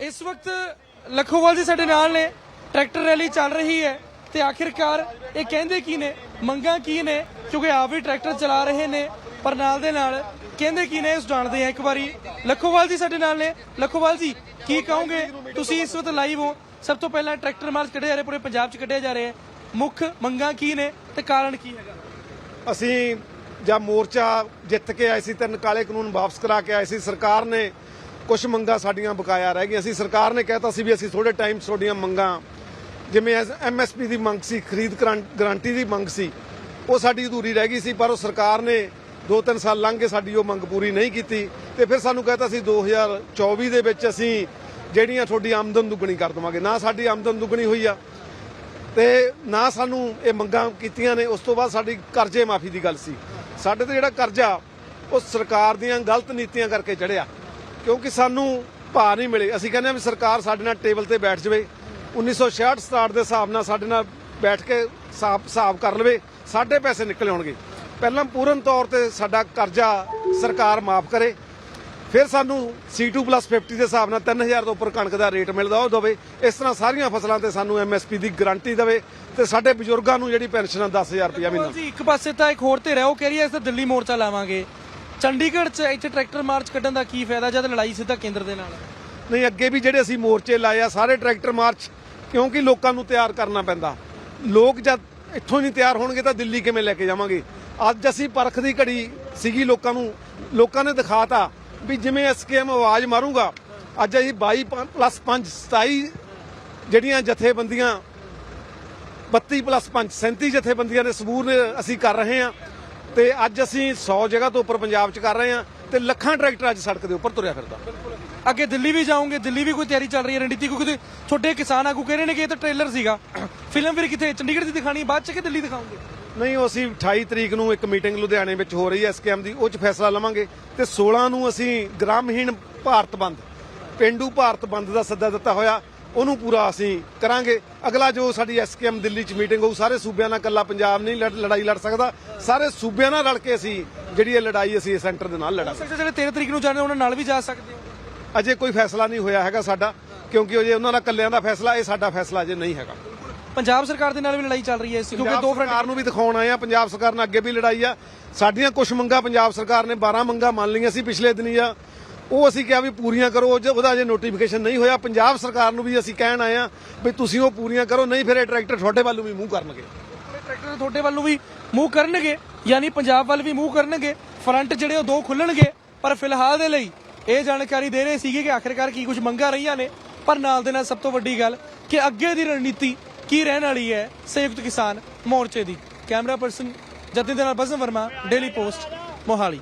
ਇਸ ਵਕਤ ਲਖੋਵਾਲ ਜੀ ਸਾਡੇ ਨਾਲ ਨੇ, ਟਰੈਕਟਰ ਰੈਲੀ ਚੱਲ ਰਹੀ ਹੈ ਤੇ ਆਖਿਰਕਾਰ ਇਹ ਕਹਿੰਦੇ ਕੀ ਨੇ, ਮੰਗਾਂ ਕੀ ਨੇ, ਕਿਉਂਕਿ ਆਪ ਵੀ ਟਰੈਕਟਰ ਚਲਾ ਰਹੇ ਨੇ, ਪਰ ਨਾਲ ਦੇ ਨਾਲ ਕਹਿੰਦੇ ਕੀ ਨੇ, ਇਸ ਜਾਣਦੇ ਆ ਇੱਕ ਵਾਰੀ। ਲਖੋਵਾਲ ਜੀ ਸਾਡੇ ਨਾਲ ਨੇ। ਲਖੋਵਾਲ ਜੀ, ਕੀ ਕਹੋਗੇ? ਤੁਸੀਂ ਇਸ ਵਕਤ ਲਾਈਵ ਹੋ। ਸਭ ਤੋਂ ਪਹਿਲਾਂ ਟਰੈਕਟਰ ਮਾਰਚ ਕੱਢਿਆ ਜਾ ਰਹੇ, ਪੂਰੇ ਪੰਜਾਬ 'ਚ ਕੱਢਿਆ ਜਾ ਰਿਹਾ ਮੁੱਖ ਮੰਗਾਂ ਕੀ ਨੇ ਤੇ ਕਾਰਨ ਕੀ ਹੈਗਾ? ਅਸੀਂ ਜਾਂ ਮੋਰਚਾ ਜਿੱਤ ਕੇ ਆਏ ਸੀ, ਤਿੰਨ ਕਾਲੇ ਕਾਨੂੰਨ ਵਾਪਸ ਕਰਾ ਕੇ ਆਏ ਸੀ, ਸਰਕਾਰ ਨੇ ਕੁਝ ਮੰਗਾਂ ਸਾਡੀਆਂ ਬਕਾਇਆ ਰਹਿ ਗਈਆਂ। ਸੀ ਸਰਕਾਰ ਨੇ ਕਹਿਤਾ ਸੀ ਵੀ ਅਸੀਂ ਥੋੜੇ ਟਾਈਮ ਤੁਹਾਡੀਆਂ ਮੰਗਾਂ, ਜਿਵੇਂ ਐਮਐਸਪੀ ਦੀ ਮੰਗ ਸੀ, ਖਰੀਦ ਗਰੰ- ਗਰੰਟੀ ਦੀ ਮੰਗ ਸੀ, ਉਹ ਸਾਡੀ ਅਧੂਰੀ ਰਹਿ ਗਈ ਸੀ, ਪਰ ਉਹ ਸਰਕਾਰ ਨੇ 2-3 ਸਾਲ ਲੰਘ ਕੇ ਸਾਡੀ ਉਹ ਮੰਗ ਪੂਰੀ ਨਹੀਂ ਕੀਤੀ ਤੇ ਫਿਰ ਸਾਨੂੰ ਕਹਿਤਾ ਸੀ 2024 ਦੇ ਵਿੱਚ ਅਸੀਂ ਜਿਹੜੀਆਂ ਤੁਹਾਡੀ ਆਮਦਨ ਦੁੱਗਣੀ ਕਰ ਦਵਾਂਗੇ। ਨਾ ਸਾਡੀ ਆਮਦਨ ਦੁੱਗਣੀ ਹੋਈ ਆ ਤੇ ਨਾ ਸਾਨੂੰ ਇਹ ਮੰਗਾਂ ਕੀਤੀਆਂ ਨੇ। ਉਸ ਤੋਂ ਬਾਅਦ ਸਾਡੀ ਕਰਜ਼ੇ ਮਾਫੀ ਦੀ ਗੱਲ ਸੀ। ਸਾਡੇ ਤੇ ਜਿਹੜਾ ਕਰਜ਼ਾ, ਉਹ ਸਰਕਾਰ ਦੀਆਂ ਗਲਤ ਨੀਤੀਆਂ ਕਰਕੇ ਚੜਿਆ ਕਿਉਂਕਿ ਸਾਨੂੰ ਭਾਅ ਨਹੀਂ ਮਿਲੇ। ਅਸੀਂ ਕਹਿੰਦੇ ਹਾਂ ਵੀ ਸਰਕਾਰ ਸਾਡੇ ਨਾਲ ਟੇਬਲ ਤੇ ਬੈਠ ਜਾਵੇ। 1966 ਸਟਾਰਟ ਦੇ ਹਿਸਾਬ ਨਾਲ ਸਾਡੇ ਨਾਲ ਬੈਠ ਕੇ ਹਿਸਾਬ ਹਿਸਾਬ ਕਰ ਲਵੇ, ਸਾਡੇ ਪੈਸੇ ਨਿਕਲ ਆਉਣਗੇ। ਪਹਿਲਾਂ ਪੂਰਨ ਤੌਰ ਤੇ ਸਾਡਾ ਕਰਜ਼ਾ ਸਰਕਾਰ ਮਾਫ ਕਰੇ। ਫਿਰ ਸਾਨੂੰ C2+50 ਦੇ ਹਿਸਾਬ ਨਾਲ 3000 ਤੋਂ ਉੱਪਰ ਕਣਕ ਦਾ ਰੇਟ ਮਿਲਦਾ, ਉਹ ਦੇਵੇ। ਇਸ ਤਰ੍ਹਾਂ ਸਾਰੀਆਂ ਫਸਲਾਂ ਤੇ ਸਾਨੂੰ MSP ਦੀ ਗਾਰੰਟੀ ਦੇਵੇ ਤੇ ਸਾਡੇ ਬਜ਼ੁਰਗਾਂ ਨੂੰ ਜਿਹੜੀ ਪੈਨਸ਼ਨ ਆ 10000 ਰੁਪਇਆ ਮਹੀਨਾ। ਜੀ, ਇੱਕ ਪਾਸੇ ਤਾਂ ਇੱਕ ਹੋਰ ਧਿਰ ਹੈ, ਉਹ ਕਹਿ ਰਹੀ ਹੈ ਇਸ ਤੇ ਦਿੱਲੀ ਮੋਰਚਾ ਲਾਵਾਂਗੇ। ਚੰਡੀਗੜ੍ਹ 'ਚ ਇੱਥੇ ਟਰੈਕਟਰ ਮਾਰਚ ਕੱਢਣ ਦਾ ਕੀ ਫਾਇਦਾ ਜਦ ਲੜਾਈ ਸਿੱਧਾ ਕੇਂਦਰ ਦੇ ਨਾਲ ਹੈ? ਨਹੀਂ, ਅੱਗੇ ਵੀ ਜਿਹੜੇ ਅਸੀਂ ਮੋਰਚੇ ਲਾਏ ਆ, ਸਾਰੇ ਟਰੈਕਟਰ ਮਾਰਚ, ਕਿਉਂਕਿ ਲੋਕਾਂ ਨੂੰ ਤਿਆਰ ਕਰਨਾ ਪੈਂਦਾ। ਲੋਕ ਜਦ ਇੱਥੋਂ ਨਹੀਂ ਤਿਆਰ ਹੋਣਗੇ ਤਾਂ ਦਿੱਲੀ ਕਿਵੇਂ ਲੈ ਕੇ ਜਾਵਾਂਗੇ? ਅੱਜ ਅਸੀਂ ਪਰਖ ਦੀ ਘੜੀ ਸੀਗੀ ਲੋਕਾਂ ਨੂੰ, ਲੋਕਾਂ ਨੇ ਦਿਖਾਤਾ ਵੀ ਜਿਵੇਂ ਐਸਕੇਐਮ ਆਵਾਜ਼ ਮਾਰੂਗਾ, ਅੱਜ ਅਸੀਂ 22 ਪਲੱਸ 5 27 ਜਿਹੜੀਆਂ ਜਥੇਬੰਦੀਆਂ 32 ਪਲੱਸ 5 37 ਜਥੇਬੰਦੀਆਂ ਦੇ ਸਬੂਰ ਨੇ ਅਸੀਂ ਕਰ ਰਹੇ ਹਾਂ। ਤੇ ਅੱਜ ਅਸੀਂ 100 ਜਗ੍ਹਾ ਤੋਂ ਉੱਪਰ ਪੰਜਾਬ 'ਚ ਕਰ ਰਹੇ ਹਾਂ ਤੇ ਲੱਖਾਂ ਟਰੈਕਟਰ ਅੱਜ ਸੜਕ ਦੇ ਉੱਪਰ ਤੁਰਿਆ ਫਿਰਦਾ। ਅੱਗੇ ਦਿੱਲੀ ਵੀ ਜਾਓਗੇ ਦਿੱਲੀ ਵੀ ਕੋਈ ਤਿਆਰੀ ਚੱਲ ਰਹੀ ਹੈ ਰਣਨੀਤੀ ਕਿਉਂਕਿ ਛੋਟੇ ਕਿਸਾਨ ਆਗੂ ਕਹਿ ਰਹੇ ਨੇ ਕਿ ਇਹ ਤਾਂ ਟ੍ਰੇਲਰ ਸੀਗਾ। ਫਿਲਮ ਫਿਰ ਕਿਤੇ ਚੰਡੀਗੜ੍ਹ ਦੀ ਦਿਖਾਣੀ ਹੈ, ਬਾਅਦ ਚ ਕਿ ਦਿੱਲੀ ਦਿਖਾਉਂਗੇ? ਨਹੀਂ ਉਹ ਅਸੀਂ 28 ਤਰੀਕ ਨੂੰ ਇੱਕ ਮੀਟਿੰਗ ਲੁਧਿਆਣੇ ਵਿੱਚ ਹੋ ਰਹੀ ਹੈ ਐਸਕੇਐਮ ਦੀ ਉਹ 'ਚ ਫੈਸਲਾ ਲਵਾਂਗੇ। ਤੇ 16 ਨੂੰ ਅਸੀਂ ਗ੍ਰਾਮਹੀਣ ਭਾਰਤ ਬੰਦ ਪਿੰਡੂ ਭਾਰਤ ਬੰਦ ਦਾ ਸੱਦਾ ਦਿੱਤਾ ਹੋਇਆ। ਉਹਨੂੰ ਪੂਰਾ ਅਸੀਂ ਕਰਾਂਗੇ। ਅਗਲਾ ਜੋ ਸਾਡੀ ਐਸਕੇਐਮ ਦਿੱਲੀ 'ਚ ਮੀਟਿੰਗ ਹੋਊ ਸਾਰੇ ਸੂਬਿਆਂ ਨਾਲ ਇਕੱਲਾ ਪੰਜਾਬ ਨਹੀਂ ਲੜ- ਲੜਾਈ ਲੜ ਸਕਦਾ। ਸਾਰੇ ਸੂਬਿਆਂ ਨਾਲ ਰਲ ਕੇ ਅਸੀਂ ਜਿਹੜੀ ਇਹ ਲੜਾਈ ਅਸੀਂ ਸੈਂਟਰ ਦੇ ਨਾਲ ਲੜਾਂਗੇ। ਜਿਹੜੇ 13 ਤਰੀਕ ਨੂੰ ਜਾਣੇ ਉਹਨਾਂ ਨਾਲ ਵੀ ਜਾ ਸਕਦੇ ਹੋ? ਅਜੇ ਕੋਈ ਫੈਸਲਾ ਨਹੀਂ ਹੋਇਆ ਹੈਗਾ ਸਾਡਾ ਕਿਉਂਕਿ ਅਜੇ ਉਹਨਾਂ ਦਾ ਇਕੱਲਿਆਂ ਦਾ ਫੈਸਲਾ ਇਹ ਸਾਡਾ ਫੈਸਲਾ ਅਜੇ ਨਹੀਂ ਹੈਗਾ। ਪੰਜਾਬ ਸਰਕਾਰ ਦੇ ਨਾਲ ਵੀ ਲੜਾਈ ਚੱਲ ਰਹੀ ਹੈ ਇਸ ਕਿਉਂਕਿ ਦੋ ਸਰਕਾਰ ਫਰੰਟ ਨੂੰ ਵੀ ਦਿਖਾਉਣ ਆਏ ਆ ਪੰਜਾਬ ਸਰਕਾਰ ਨਾਲ ਅੱਗੇ ਵੀ ਲੜਾਈ ਆ। ਸਾਡੀਆਂ ਕੁਝ ਮੰਗਾਂ ਪੰਜਾਬ ਸਰਕਾਰ ਨੇ 12 ਮੰਗਾਂ ਮੰਨ ਲਈਆਂ ਸੀ ਪਿਛਲੇ ਦਿਨੀ ਆ ਉਹ ਅਸੀਂ ਕਿਹਾ ਵੀ ਪੂਰੀਆਂ ਕਰੋ, ਉਹ 'ਚ- ਉਹਦਾ ਅਜੇ ਨੋਟੀਫਿਕੇਸ਼ਨ ਨਹੀਂ ਹੋਇਆ, ਪੰਜਾਬ ਸਰਕਾਰ ਨੂੰ ਵੀ ਅਸੀਂ ਕਹਿਣ ਆਏ ਆ ਵੀ ਤੁਸੀਂ ਉਹ ਪੂਰੀਆਂ ਕਰੋ, ਨਹੀਂ ਫਿਰ ਇਹ ਟਰੈਕਟਰ ਤੁਹਾਡੇ ਵੱਲ ਨੂੰ ਵੀ ਮੂੰਹ ਕਰਨਗੇ। ਟਰੈਕਟਰ ਤੁਹਾਡੇ ਵੱਲ ਨੂੰ ਵੀ ਮੂੰਹ ਕਰਨਗੇ, ਯਾਨੀ ਪੰਜਾਬ ਵੱਲ ਵੀ ਮੂੰਹ ਕਰਨਗੇ ਫਰੰਟ ਜਿਹੜੇ ਉਹ ਦੋ ਖੁੱਲਣਗੇ, ਪਰ ਫਿਲਹਾਲ ਦੇ ਲਈ ਇਹ ਜਾਣਕਾਰੀ ਦੇ ਰਹੇ ਸੀਗੇ ਕਿ ਆਖਿਰਕਾਰ ਕੀ ਕੁਝ ਮੰਗਾਂ ਰਹੀਆਂ ਨੇ, ਪਰ ਨਾਲ ਦੇ ਨਾਲ ਸਭ ਤੋਂ ਵੱਡੀ ਗੱਲ ਕਿ ਅੱਗੇ ਦੀ ਰਣਨੀਤੀ ਕੀ ਰਹਿਣ ਵਾਲੀ ਹੈ ਸੰਯੁਕਤ ਕਿਸਾਨ ਮੋਰਚੇ ਦੀ। ਕੈਮਰਾ ਪਰਸਨ ਜਤਿਨ ਦੇ ਨਾਲ ਬਸਨ ਵਰਮਾ ਡੇਲੀ ਪੋਸਟ ਮੋਹਾਲੀ।